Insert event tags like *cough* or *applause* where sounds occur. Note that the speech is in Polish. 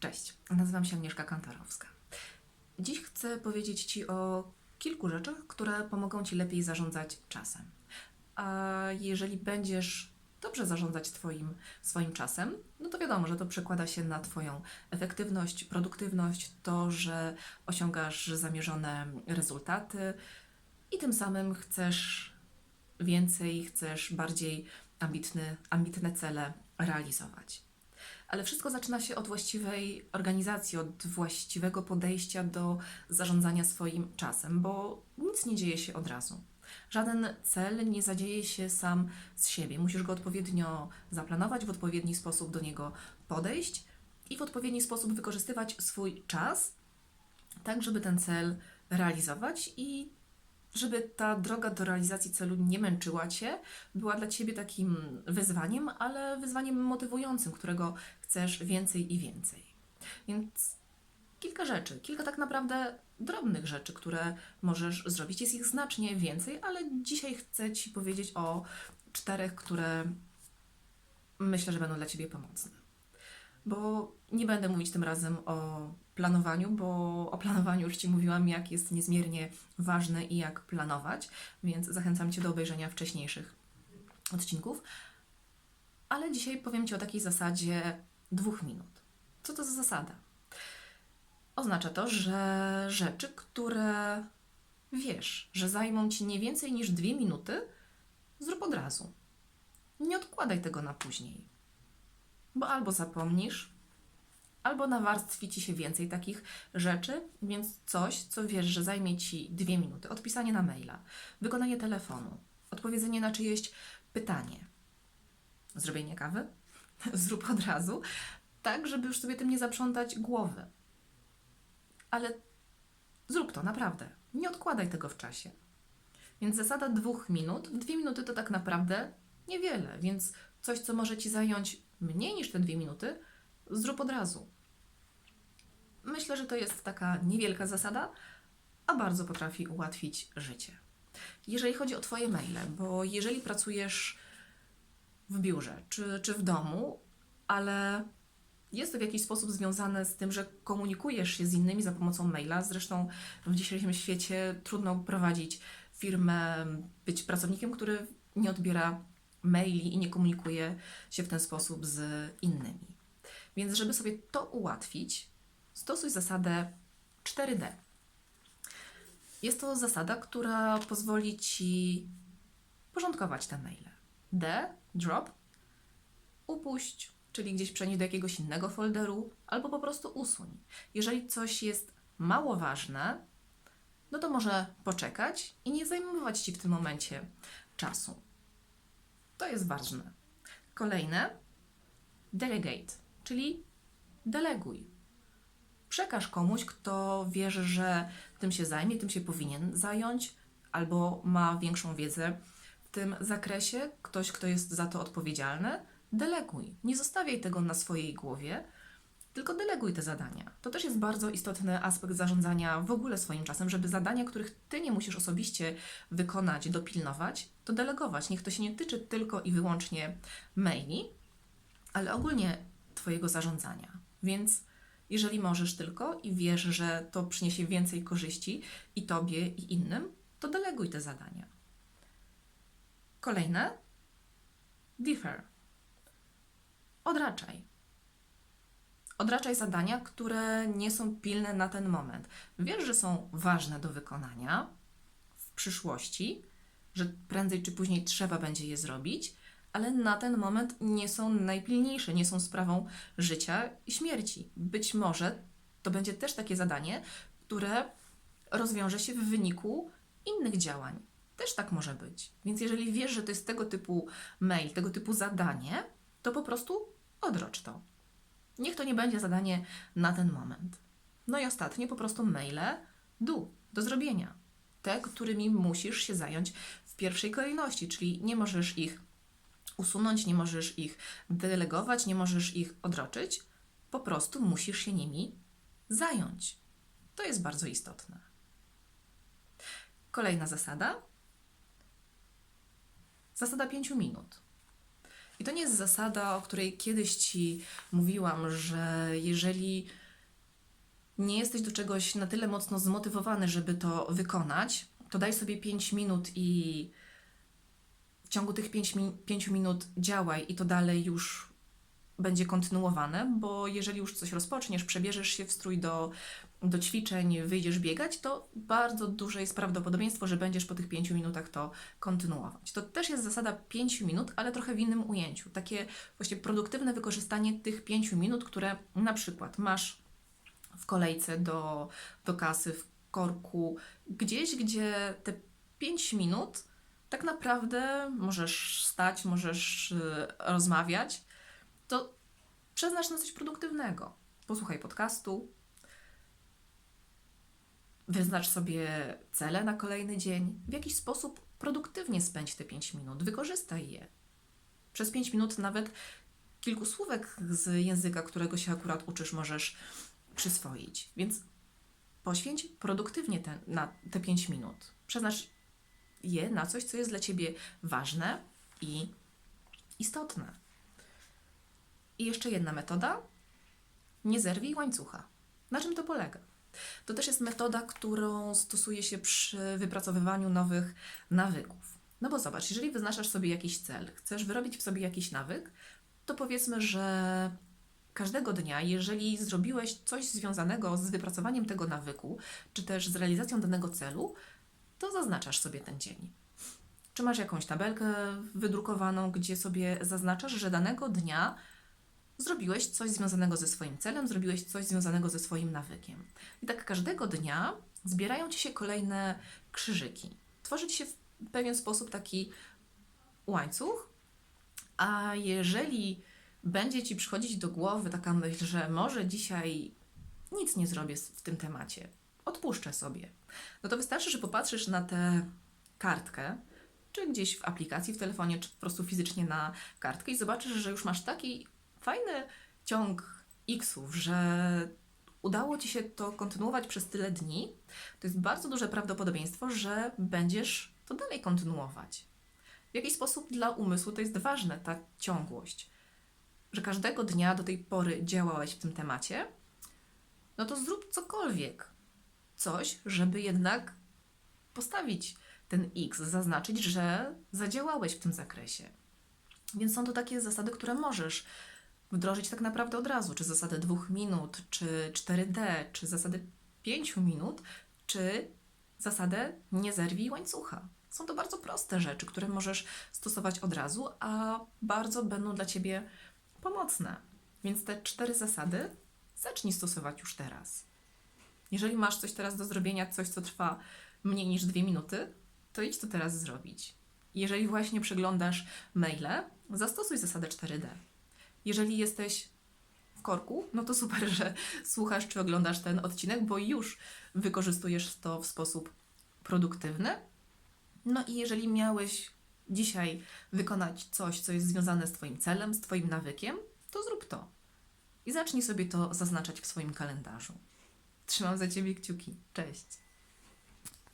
Cześć, nazywam się Agnieszka Kantorowska. Dziś chcę powiedzieć Ci o kilku rzeczach, które pomogą Ci lepiej zarządzać czasem. A jeżeli będziesz dobrze zarządzać twoim, swoim czasem, no to wiadomo, że to przekłada się na Twoją efektywność, produktywność, to, że osiągasz zamierzone rezultaty i tym samym chcesz więcej, chcesz bardziej ambitny, ambitne cele realizować. Ale wszystko zaczyna się od właściwej organizacji, od właściwego podejścia do zarządzania swoim czasem, bo nic nie dzieje się od razu. Żaden cel nie zadzieje się sam z siebie. Musisz go odpowiednio zaplanować, w odpowiedni sposób do niego podejść i w odpowiedni sposób wykorzystywać swój czas, tak żeby ten cel realizować i żeby ta droga do realizacji celu nie męczyła Cię, była dla Ciebie takim wyzwaniem, ale wyzwaniem motywującym, którego chcesz więcej i więcej. Więc kilka rzeczy, kilka tak naprawdę drobnych rzeczy, które możesz zrobić. Jest ich znacznie więcej, ale dzisiaj chcę Ci powiedzieć o czterech, które myślę, że będą dla Ciebie pomocne. Bo nie będę mówić tym razem o planowaniu, bo o planowaniu już Ci mówiłam, jak jest niezmiernie ważne i jak planować, więc zachęcam Cię do obejrzenia wcześniejszych odcinków. Ale dzisiaj powiem Ci o takiej zasadzie dwóch minut. Co to za zasada? Oznacza to, że rzeczy, które wiesz, że zajmą Ci nie więcej niż dwie minuty, zrób od razu. Nie odkładaj tego na później, bo albo zapomnisz, albo nawarstwi Ci się więcej takich rzeczy, więc coś, co wiesz, że zajmie Ci dwie minuty, odpisanie na maila, wykonanie telefonu, odpowiedzenie na czyjeś pytanie, zrobienie kawy, *laughs* zrób od razu, tak, żeby już sobie tym nie zaprzątać głowy. Ale zrób to, naprawdę. Nie odkładaj tego w czasie. Więc zasada dwóch minut, dwie minuty to tak naprawdę niewiele, więc coś, co może Ci zająć mniej niż te dwie minuty, zrób od razu. Myślę, że to jest taka niewielka zasada, a bardzo potrafi ułatwić życie. Jeżeli chodzi o Twoje maile, bo jeżeli pracujesz w biurze czy, czy w domu, ale jest to w jakiś sposób związane z tym, że komunikujesz się z innymi za pomocą maila. Zresztą w dzisiejszym świecie trudno prowadzić firmę, być pracownikiem, który nie odbiera maili i nie komunikuje się w ten sposób z innymi. Więc, żeby sobie to ułatwić, stosuj zasadę 4D. Jest to zasada, która pozwoli Ci porządkować te maile. D, drop, upuść, czyli gdzieś przenieść do jakiegoś innego folderu, albo po prostu usuń. Jeżeli coś jest mało ważne, no to może poczekać i nie zajmować Ci w tym momencie czasu. To jest ważne. Kolejne, delegate, czyli deleguj. Przekaż komuś, kto wiesz, że tym się zajmie, tym się powinien zająć, albo ma większą wiedzę w tym zakresie, ktoś, kto jest za to odpowiedzialny, deleguj. Nie zostawiaj tego na swojej głowie, tylko deleguj te zadania. To też jest bardzo istotny aspekt zarządzania w ogóle swoim czasem, żeby zadania, których ty nie musisz osobiście wykonać, dopilnować, to delegować. Niech to się nie tyczy tylko i wyłącznie maili, ale ogólnie Twojego zarządzania. Więc jeżeli możesz tylko i wiesz, że to przyniesie więcej korzyści i Tobie, i innym, to deleguj te zadania. Kolejne. Defer. Odraczaj. Odraczaj zadania, które nie są pilne na ten moment. Wiesz, że są ważne do wykonania w przyszłości, że prędzej czy później trzeba będzie je zrobić, ale na ten moment nie są najpilniejsze, nie są sprawą życia i śmierci. Być może to będzie też takie zadanie, które rozwiąże się w wyniku innych działań. Też tak może być. Więc jeżeli wiesz, że to jest tego typu mail, tego typu zadanie, to po prostu odrocz to. Niech to nie będzie zadanie na ten moment. No i ostatnie, po prostu maile do, do zrobienia. Te, którymi musisz się zająć w pierwszej kolejności, czyli nie możesz ich usunąć, nie możesz ich delegować, nie możesz ich odroczyć, po prostu musisz się nimi zająć. To jest bardzo istotne. Kolejna zasada. Zasada 5 minut. I to nie jest zasada, o której kiedyś ci mówiłam, że jeżeli nie jesteś do czegoś na tyle mocno zmotywowany, żeby to wykonać, to daj sobie 5 minut i w ciągu tych 5, mi- 5 minut działaj i to dalej już będzie kontynuowane, bo jeżeli już coś rozpoczniesz, przebierzesz się w strój do, do ćwiczeń, wyjdziesz biegać, to bardzo duże jest prawdopodobieństwo, że będziesz po tych 5 minutach to kontynuować. To też jest zasada 5 minut, ale trochę w innym ujęciu. Takie właśnie produktywne wykorzystanie tych 5 minut, które na przykład masz w kolejce do, do kasy, w korku, gdzieś, gdzie te 5 minut tak naprawdę możesz stać, możesz y, rozmawiać, to przeznacz na coś produktywnego. Posłuchaj podcastu, wyznacz sobie cele na kolejny dzień. W jakiś sposób produktywnie spędź te 5 minut, wykorzystaj je. Przez 5 minut nawet kilku słówek z języka, którego się akurat uczysz, możesz przyswoić. Więc poświęć produktywnie te, na te 5 minut. Przeznacz je na coś, co jest dla ciebie ważne i istotne. I jeszcze jedna metoda. Nie zerwij łańcucha. Na czym to polega? To też jest metoda, którą stosuje się przy wypracowywaniu nowych nawyków. No bo zobacz, jeżeli wyznaczasz sobie jakiś cel, chcesz wyrobić w sobie jakiś nawyk, to powiedzmy, że każdego dnia, jeżeli zrobiłeś coś związanego z wypracowaniem tego nawyku, czy też z realizacją danego celu, to zaznaczasz sobie ten dzień. Czy masz jakąś tabelkę wydrukowaną, gdzie sobie zaznaczasz, że danego dnia zrobiłeś coś związanego ze swoim celem, zrobiłeś coś związanego ze swoim nawykiem. I tak każdego dnia zbierają ci się kolejne krzyżyki. Tworzy ci się w pewien sposób taki łańcuch, a jeżeli będzie ci przychodzić do głowy taka myśl, że może dzisiaj nic nie zrobię w tym temacie, odpuszczę sobie, no to wystarczy, że popatrzysz na tę kartkę, czy gdzieś w aplikacji w telefonie, czy po prostu fizycznie na kartkę i zobaczysz, że już masz taki fajny ciąg Xów, że udało Ci się to kontynuować przez tyle dni, to jest bardzo duże prawdopodobieństwo, że będziesz to dalej kontynuować. W jakiś sposób dla umysłu to jest ważne, ta ciągłość, że każdego dnia do tej pory działałeś w tym temacie, no to zrób cokolwiek. Coś, żeby jednak postawić ten X, zaznaczyć, że zadziałałeś w tym zakresie. Więc są to takie zasady, które możesz wdrożyć tak naprawdę od razu, czy zasadę dwóch minut, czy 4D, czy zasadę pięciu minut, czy zasadę nie zerwij łańcucha. Są to bardzo proste rzeczy, które możesz stosować od razu, a bardzo będą dla Ciebie pomocne. Więc te cztery zasady zacznij stosować już teraz. Jeżeli masz coś teraz do zrobienia, coś co trwa mniej niż dwie minuty, to idź to teraz zrobić. Jeżeli właśnie przeglądasz maile, zastosuj zasadę 4D. Jeżeli jesteś w korku, no to super, że słuchasz czy oglądasz ten odcinek, bo już wykorzystujesz to w sposób produktywny. No i jeżeli miałeś dzisiaj wykonać coś, co jest związane z Twoim celem, z Twoim nawykiem, to zrób to. I zacznij sobie to zaznaczać w swoim kalendarzu. Trzymam za Ciebie kciuki. Cześć.